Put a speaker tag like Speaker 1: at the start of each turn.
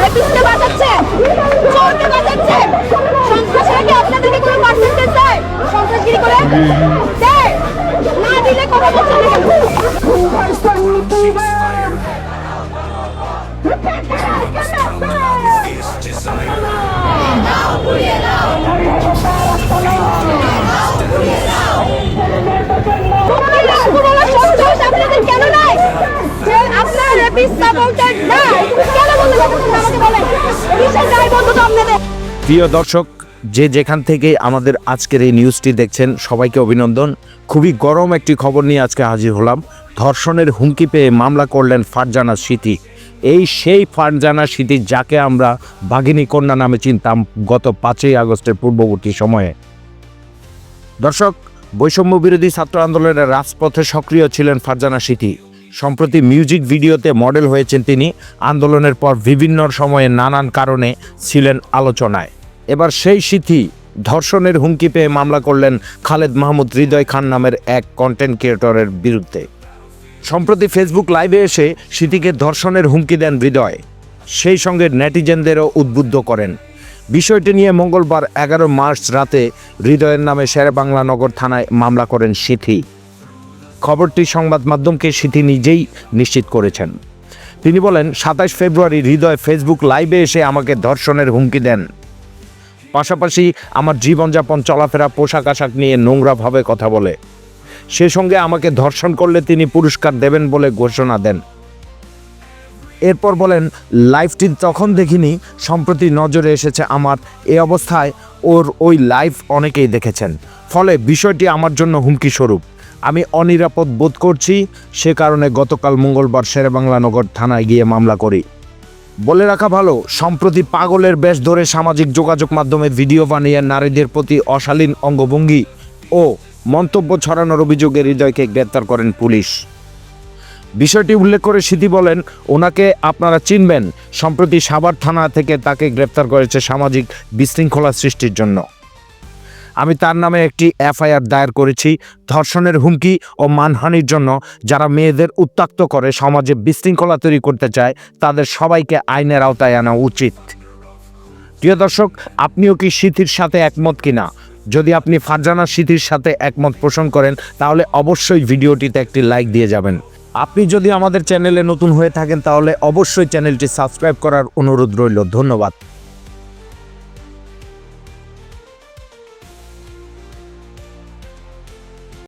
Speaker 1: রেপিস্টকে বাঁচাচ্ছেন চোরকে বাঁচাচ্ছেন সন্ত্রাসীরা কি আপনাদেরকে কোনো পার্সেন্টেজ দেয়? সন্ত্রাসগিরি করে? দেয়? না দিলে কথা বলছেন না কেন? তোমাদের পুরোনো সন্ত্রাস আপনাদের কেন নাই? যে আপনার বলতে না
Speaker 2: প্রিয় দর্শক, যে যেখান থেকে আমাদের আজকের এই নিউজটি দেখছেন, সবাইকে অভিনন্দন। খুবই গরম একটি খবর নিয়ে আজকে হাজির হলাম। ধর্ষণের হুমকি পেয়ে মামলা করলেন ফারজানা স্মৃতি এই সেই ফারজানা স্মৃতি যাকে আমরা বাঘিনী কন্যা নামে চিনতাম গত পাঁচই আগস্টের পূর্ববর্তী সময়ে। দর্শক, বৈষম্য বিরোধী ছাত্র আন্দোলনের রাজপথে সক্রিয় ছিলেন ফারজানা স্মৃতি সম্প্রতি মিউজিক ভিডিওতে মডেল হয়েছেন তিনি। আন্দোলনের পর বিভিন্ন সময়ে নানান কারণে ছিলেন আলোচনায়। এবার সেই সিথি ধর্ষণের হুমকি পেয়ে মামলা করলেন খালেদ মাহমুদ হৃদয় খান নামের এক কন্টেন্ট ক্রিয়েটরের বিরুদ্ধে। সম্প্রতি ফেসবুক লাইভে এসে স্মৃতিকে ধর্ষণের হুমকি দেন হৃদয়। সেই সঙ্গে নেটিজেনদেরও উদ্বুদ্ধ করেন। বিষয়টি নিয়ে মঙ্গলবার এগারো মার্চ রাতে হৃদয়ের নামে শেরেবাংলা নগর থানায় মামলা করেন সিথি। খবরটি সংবাদ মাধ্যমকে সিথি নিজেই নিশ্চিত করেছেন। তিনি বলেন, সাতাশ ফেব্রুয়ারি হৃদয় ফেসবুক লাইভে এসে আমাকে ধর্ষণের হুমকি দেন। পাশাপাশি আমার জীবনযাপন, চলাফেরা, পোশাক আশাক নিয়ে নোংরাভাবে কথা বলে। সে সঙ্গে আমাকে ধর্ষণ করলে তিনি পুরস্কার দেবেন বলে ঘোষণা দেন। এরপর বলেন, লাইভটি তখন দেখিনি, সম্প্রতি নজরে এসেছে আমার এই অবস্থায়, ওর ওই লাইভ অনেকেই দেখেছেন। ফলে বিষয়টি আমার জন্য হুমকি স্বরূপ আমি অনিরাপদ বোধ করছি, সে কারণে গতকাল মঙ্গলবার শেরেবাংলা নগর থানায় গিয়ে মামলা করি। বলে রাখা ভালো, সম্প্রতি পাগলের বেশ ধরে সামাজিক যোগাযোগ মাধ্যমে ভিডিও বানিয়ে নারীদের প্রতি অশালীন অঙ্গভঙ্গি ও মন্তব্য ছড়ানোর অভিযোগে হৃদয়কে গ্রেপ্তার করেন পুলিশ। বিষয়টি উল্লেখ করে স্মৃতি বলেন, ওনাকে আপনারা চিনবেন, সম্প্রতি সাভার থানা থেকে তাকে গ্রেপ্তার করেছে সামাজিক বিশৃঙ্খলা সৃষ্টির জন্য। আমি তার নামে একটি এফআইআর দায়ের করেছি। ধর্ষণের হুমকি ও মানহানির জন্য যারা মেয়েদের উত্তাক্ত করে সমাজে বিশৃঙ্খলা তৈরি করতে চায়, তাদের সবাইকে আইনের আওতায় আনা উচিত। প্রিয় দর্শক, আপনিও কি স্মৃতির সাথে একমত কিনা? যদি আপনি ফারজানা স্মৃতির সাথে একমত পোষণ করেন, তাহলে অবশ্যই ভিডিওটিতে একটি লাইক দিয়ে যাবেন। আপনি যদি আমাদের চ্যানেলে নতুন হয়ে থাকেন, তাহলে অবশ্যই চ্যানেলটি সাবস্ক্রাইব করার অনুরোধ রইল। ধন্যবাদ।